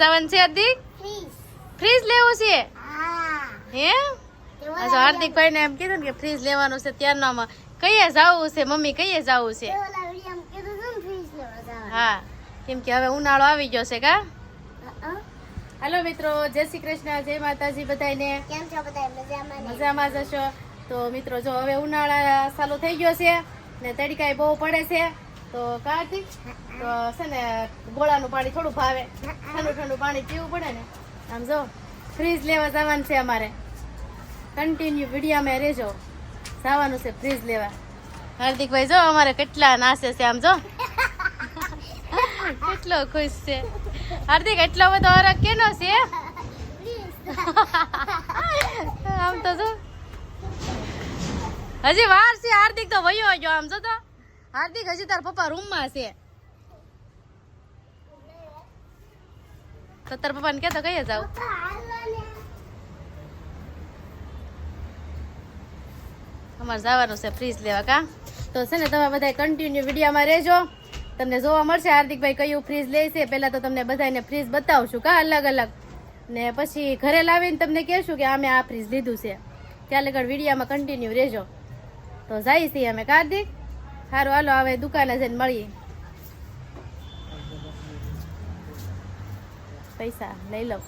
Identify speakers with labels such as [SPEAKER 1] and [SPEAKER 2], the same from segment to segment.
[SPEAKER 1] જવાનું છે હાર્દિક? ફ્રીજ લેવું છે? હે. અચ્છા હાર્દિકભાઈ ને એમ કીધું કે ફ્રીજ લેવાનું છે ત્યારનામાં કઈએ જવું છે મમ્મી કઈએ જવું છે? હા. કેમ કે હવે ઉનાળો આવી ગયો છે કા? હાલો મિત્રો જય શ્રી કૃષ્ણ જય માતાજી બધાને
[SPEAKER 2] કેમ છો બધા મજામાં?
[SPEAKER 1] મજામાં જશો તો મિત્રો જો હવે ઉનાળા ચાલુ થઈ ગયો છે ને તડકાય બહુ પડે છે. તો કાર્તિક તો છે ને ગોળાનું પાણી થોડું ભાવે. ઠંડુ ઠંડુ પાણી પીવું પડે ને. આમ જો ફ્રીજ લેવા જવાનું છે અમારે. કન્ટિન્યુ વિડીયામાં રહેજો. જવાનું છે ફ્રીજ લેવા. હાર્દિકભાઈ જો અમારે કેટલા નાશે છે આમ જો. કેટલો ખુશ છે. હાર્દિક એટલો બધો અરગ કેનો છે? આમ તો જો. હજી વાર છે હાર્દિક તો વયો ગયો આમ જો તો. હાર્દિક હજી તાર પપ્પા રૂમમાં છે. તો તાર પપ્પાને કહેતો કહીએ જાવ અમારે જવાનું છે ફ્રીજ લેવા કા તો છે ને તમે બધા કન્ટિન્યુ વિડીયોમાં રહેજો તમને જોવા મળશે હાર્દિકભાઈ કયું ફ્રીજ લે છે પહેલાં તો તમને બધાને ફ્રીજ બતાવશું કા અલગ અલગ. ને પછી ઘરે લાવીને તમને કહેશું કે અમે આ ફ્રીજ લીધું છે. ત્યાં આગળ વિડીયામાં કન્ટિન્યુ રહેજો તો જાય છીએ અમે. કાર્તિક સારું હાલો હવે દુકાને જઈને મળીએ. પૈસા, લઈ લો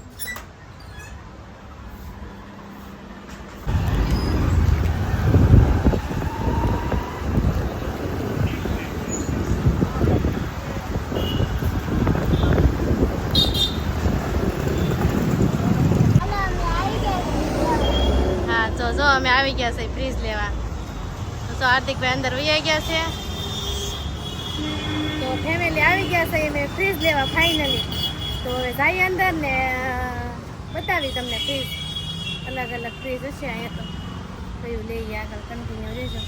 [SPEAKER 1] હા, તો જો અમે આવી ગયા છે ફ્રીજ લેવા. તો હાર્દિકભાઈ અંદર વહી ગયા છે. તો ફેમિલી આવી ગયા છે, અમે ફ્રીજ લેવા ફાઇનલી તો હવે જઈએ અંદર ને બતાવી તમને ફ્રીજ અલગ અલગ ફ્રીજ હશે અહીંયા તો. કયું લઈએ આગળ કન્ટિન્યુ રહેજો.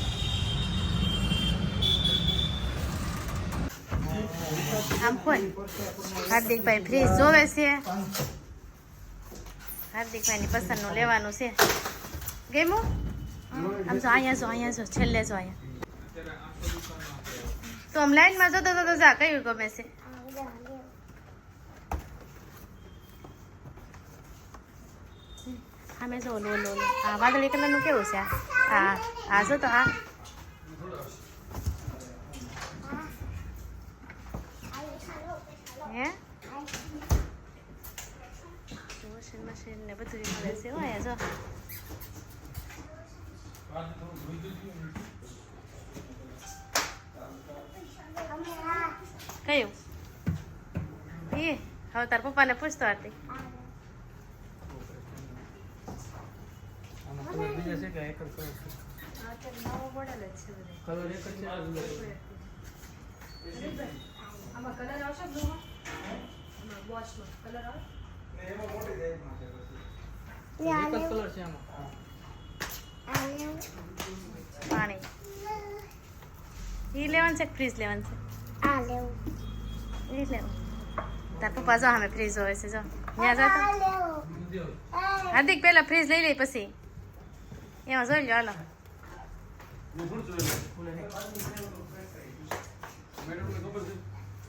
[SPEAKER 1] આમ કોઈ હાર્દિકભાઈ ફ્રીજ જોવે છે. હાર્દિકભાઈની પસંદનું લેવાનું છે. ગેમું આમ જો અહીંયા જો અહીંયા જો, છેલ્લે જો અહીંયા. તો આમ લાઈનમાં જતો તો જા કયું ગમે છે? આમે જો, લો લો લો. આ વાદળી કલરનું કેવું છે? આ આ જો તો આ. હે? વોશિંગ મશીન ને બધું મળે છે, હો, અહીંયા જો. કયું? એ હવે તાર પપ્પાને પૂછતો હતી
[SPEAKER 3] આમાં
[SPEAKER 1] પાણી. એ લેવાનું છે ફ્રીજ લેવાનું છે
[SPEAKER 2] આ લેવું
[SPEAKER 1] લેવું તાર પપ્પા અમે ફ્રીજ હોય છે જો ત્યાં જતો હાર્દિક પહેલા ફ્રીજ લઈ લઈ પછી એમાં જોઈ લો હાલો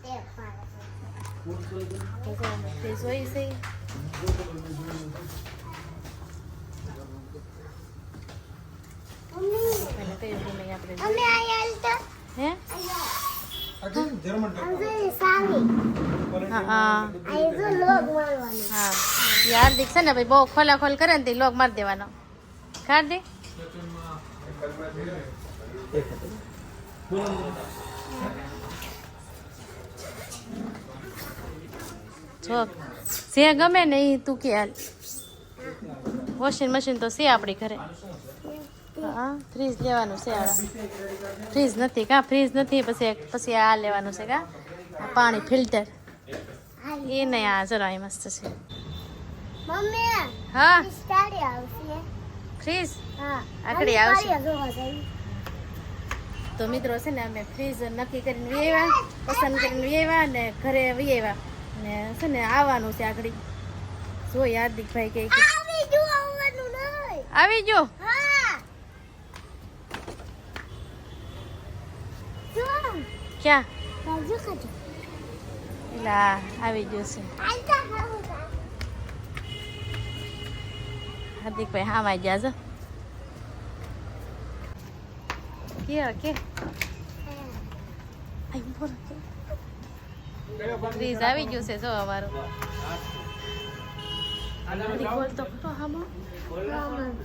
[SPEAKER 2] તે પાડે.
[SPEAKER 1] તો જો અમે ફ્રીજ હોય છે
[SPEAKER 2] અમે આ
[SPEAKER 1] હે
[SPEAKER 2] લોગ
[SPEAKER 1] હાર્દિક છે ને ભાઈ બહુ ખોલા ખોલ કરે ને તે લોક મારી દેવાનો હાર્દિક જો જે ગમે ને એ તું કે હાલ. વોશિંગ મશીન તો છે આપણી ઘરે. હા ફ્રીજ લેવાનું છે ફ્રીજ નથી કા? ફ્રીજ નથી પછી પછી આ લેવાનું છે કા? પાણી ફિલ્ટર એ નહીં આ જરા મસ્ત છે.
[SPEAKER 2] મમ્મી
[SPEAKER 1] હા?
[SPEAKER 2] આવશે.
[SPEAKER 1] ફ્રીજ
[SPEAKER 2] હા.
[SPEAKER 1] આકડી આવશે. તો મિત્રો છે ને અમે ફ્રીઝ નક્કી કરીને આવ્યા પસંદ કરીને આવ્યા ને ઘરે આવ્યા ને છે ને આવવાનું છે આગળ જોઈ હાર્દિકભાઈ કે
[SPEAKER 2] આવી જો.
[SPEAKER 1] ક્યાં? આવી ગયું છે. હાર્દિકભાઈ હા વાઈ ગયા છો. કે કે? ફ્રીજ આવી ગયું છે, જો અમારું.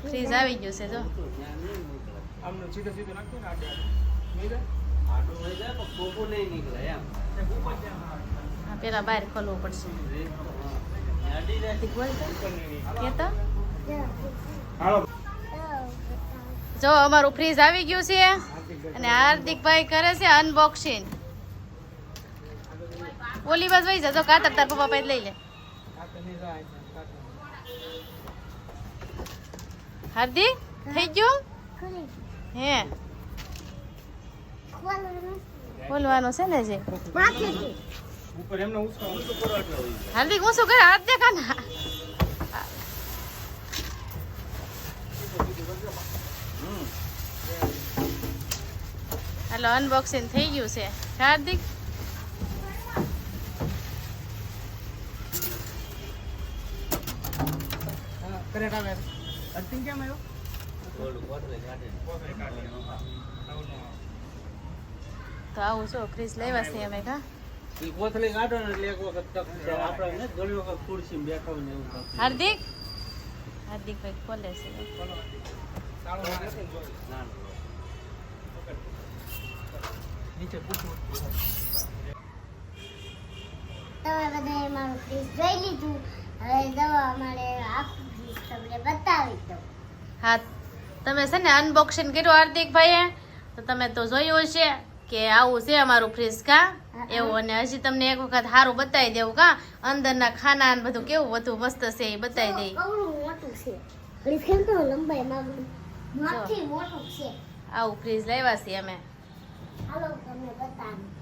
[SPEAKER 1] ફ્રીજ આવી ગયું છે, જો. પેલા બહાર ખોલવું પડશે. હાર્દિક બોલ તો. કે તો?
[SPEAKER 3] હાલો
[SPEAKER 1] જો અમારું ફ્રીજ આવી ગયું છે અને હાર્દિકભાઈ કરે છે અનબોક્સિંગ ઓલી બસ વહી જજો કાતર તાર પપ્પા પાસે લઈ લે. હાર્દિક થઈ ગયું? હે. બોલવાનું છે ને જે. હાર્દિક હું શું કરે હાથ દેખા ના હાલો અનબોક્સિંગ થઈ ગયું છે. હાર્દિક?
[SPEAKER 3] કેમ આવ્યો?
[SPEAKER 1] તો આવું છો ફ્રીજ લેવા છે અમે કા
[SPEAKER 4] ઈ કોથળી કાઢો ને એટલે એક વખત તક આપણે ને ઘણી વખત ખુરશીમાં બેઠા ને એવું થતું.
[SPEAKER 1] હાર્દિક? હાર્દિકભાઈ ખોલે છે.
[SPEAKER 3] નીચે
[SPEAKER 2] તમે બધાએ મારું ફ્રીજ જોઈ લીધું. હવે દવા અમારે આખું ફ્રીજ તમને બતાવી દઉં.
[SPEAKER 1] હા તમે છે ને અનબોક્સિંગ કર્યું હાર્દિકભાઈએ તો તમે તો જોયું હશે કે આવું છે અમારું ફ્રીજ કા. એવું અને હજી તમને એક વખત સારું બતાવી દેવું કા. અંદરના ખાના ને બધું કેવું બધું મસ્ત છે એ બતાવી દઈ.
[SPEAKER 2] મોટું છે. માથી મોટું છે.
[SPEAKER 1] આવું ફ્રીજ લાવ્યા છીએ અમે.
[SPEAKER 2] હાલો તમને બતાવું.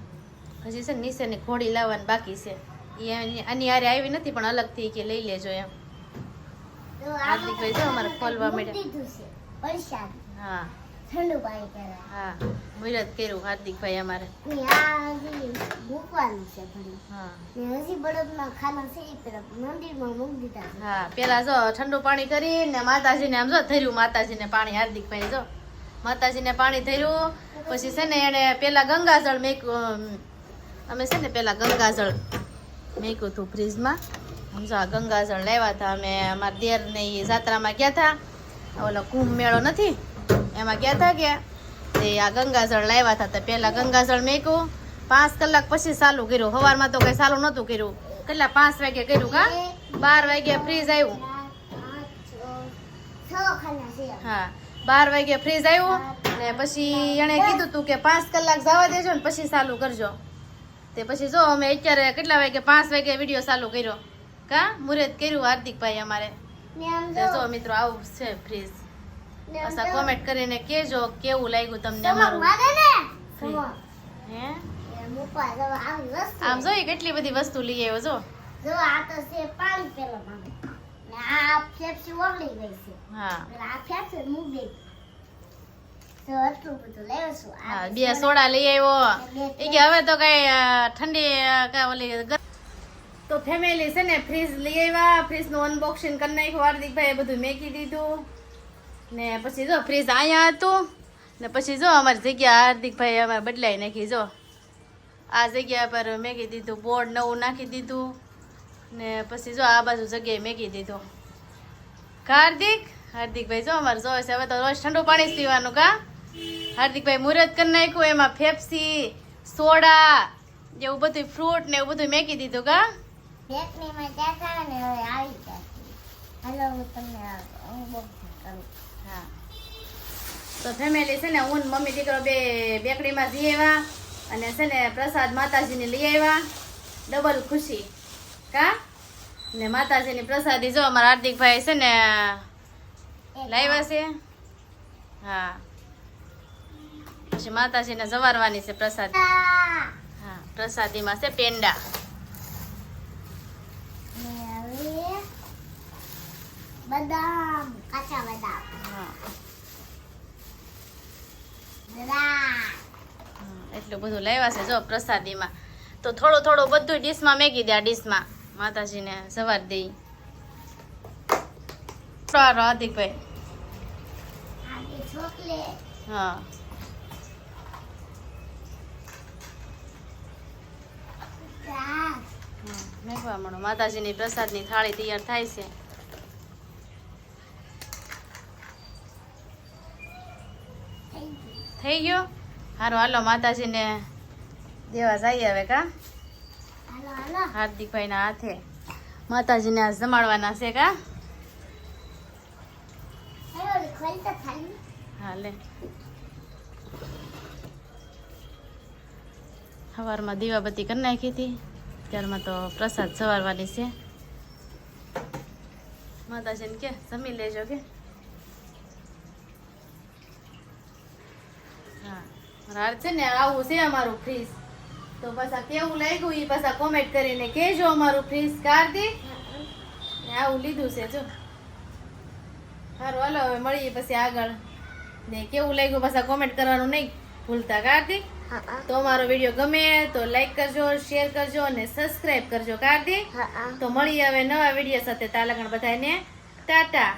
[SPEAKER 1] હજી છે ને નીચેની ઘોડી લાવવાની બાકી છે. એ આની- હારે આવી નથી પણ અલગથી કે લઈ લેજો એમ. હાર્દિકભાઈ જો અમારે ખોલવા
[SPEAKER 2] મળ્યા. છે.
[SPEAKER 1] હા.
[SPEAKER 2] ઠંડુ પાણી કરે
[SPEAKER 1] હા. મુહૂર્ત કર્યું હાર્દિકભાઈ અમારે.
[SPEAKER 2] મૂકવાનું છે
[SPEAKER 1] હા.
[SPEAKER 2] ને હજી બળદના ખાના છે એ તરફ મંદિરમાં મૂકી દીધા
[SPEAKER 1] હા પેલા જો ઠંડુ પાણી કરીને માતાજીને આમ જો ધર્યું માતાજીને પાણી હાર્દિકભાઈ જો. માતાજીને પાણી ધર્યું પછી છે ને એને પેલા ગંગાજળ મેક્યું અમે છે ને પેલા ગંગાજળ મેક્યું હતું ફ્રીજમાં. સમજો આ ગંગાજળ લાવ્યા હતા અમે અમારા દેરને એ જાત્રામાં ગયા હતા. ઓલો કુંભ મેળો નથી એમાં ગયા હતા કે તે આ ગંગાજળ લાવ્યા હતા તો પહેલાં ગંગાજળ મેક્યું પાંચ કલાક પછી ચાલુ કર્યું. સવારમાં તો કંઈ ચાલુ નહોતું કર્યું. કેટલા? પાંચ વાગે કર્યું કા? બાર વાગે ફ્રીજ આવ્યું. હા બાર વાગે ફ્રીજ આવ્યું ને પછી એણે કીધું તું કે પાંચ કલાક જવા દેજો ને પછી ચાલુ કરજો. તે પછી જો અમે અત્યારે કેટલા વાગે? પાંચ વાગે વીડિયો ચાલુ કર્યો. કા? મુહૂર્ત કર્યું હાર્દિકભાઈ અમારે.
[SPEAKER 2] જો
[SPEAKER 1] મિત્રો આવું છે ફ્રીજ
[SPEAKER 2] આમ
[SPEAKER 1] અસા કોમેન્ટ કરીને કેજો કેવું લાગ્યું તમને અમારું. હે? આમ જો કેટલી બધી વસ્તુ લઈ આવ્યો જો.
[SPEAKER 2] જો આ તો છે પાણી પેલો ને આ ફેફસી ઓગળી ગઈ છે.
[SPEAKER 1] હા.
[SPEAKER 2] આ ફેફસી મૂકી
[SPEAKER 1] બે સોડા. લઈ આવ્યો. એ કે હવે તો કઈ ઠંડી અ, ઓલી તો ફેમિલી છે ને ફ્રીજ લઈ આવ્યા. ફ્રીજનું અનબોક્સિંગ કરી નાખ્યું. હાર્દિકભાઈ બધું મેકી દીધું. ને પછી જો ફ્રીજ અહીંયા હતું. ને પછી જો અમારી જગ્યા હાર્દિકભાઈ અમારે બદલાઈ નાખી, જો. આ જગ્યા પર મેગી દીધું, બોર્ડ નવું નાખી દીધું. ને પછી જો આ બાજુ જગ્યાએ મેગી દીધું. હાર્દિક? હાર્દિકભાઈ જો અમારે જો છે, હવે તો રોજ ઠંડુ પાણી પીવાનું કા? હાર્દિકભાઈ મુહૂર્ત કરી નાખ્યું, એમાં ફેફસી સોડા એવું બધું ફ્રૂટ ને એવું બધું મેકી દીધું કા?
[SPEAKER 2] હાલો, હું તમને
[SPEAKER 1] હા. તો ફેમિલી છે ને હું ને મમ્મી દીકરો બે બેકરીમાં જઈ આવ્યા અને છે ને પ્રસાદ માતાજીને લઈ આવ્યા. ડબલ ખુશી. કા? ને માતાજીની પ્રસાદી જો અમારા હાર્દિકભાઈ છે ને લાવ્યા છે. હા. પછી માતાજીને જવારવાની છે પ્રસાદ. હા પ્રસાદીમાં છે પેંડા
[SPEAKER 2] ને હવે બદામ કાચા બદામ
[SPEAKER 1] એટલું બધું લાવ્યા છે જો પ્રસાદીમાં. તો થોડું થોડું બધું ડીશમાં મેકી દે આ ડીશમાં. માતાજીને સવાર દઈ સારો હાર્દિકભાઈ. હા. મેઘવા માતાજીની પ્રસાદની થાળી તૈયાર થાય છે.
[SPEAKER 2] થઈ ગયો?
[SPEAKER 1] હારો હાલો માતાજીને દેવા જઈએ હવે કા? હાર્દિકભાઈના હાથે. માતાજીને આજ જમાડવાના છે કા? હાલે સવારમાં દીવાબત્તી કરી નાખી હતી. ત્યારમાં તો પ્રસાદ સવારવાની છે. માતાજીને કે જમી લેજો કે? હા રાત છે ને આવું છે અમારું ફ્રીજ તો પાછા કેવું લાગ્યું એ પાછા કોમેન્ટ કરીને કહેજો અમારું ફ્રીજ ને આવું લીધું છે જો. સારું હાલો હવે મળીએ પછી આગળ. ને કેવું લાગ્યું પાછા કોમેન્ટ કરવાનું નહીં ભૂલતા કાર્તિક તો અમારો વીડિયો ગમે તો લાઈક કરજો શેર કરજો અને સબસ્ક્રાઇબ કરજો કાર્તિક તો મળીએ હવે નવા વીડિયો સાથે. તાલગણ બધાને ટાટા.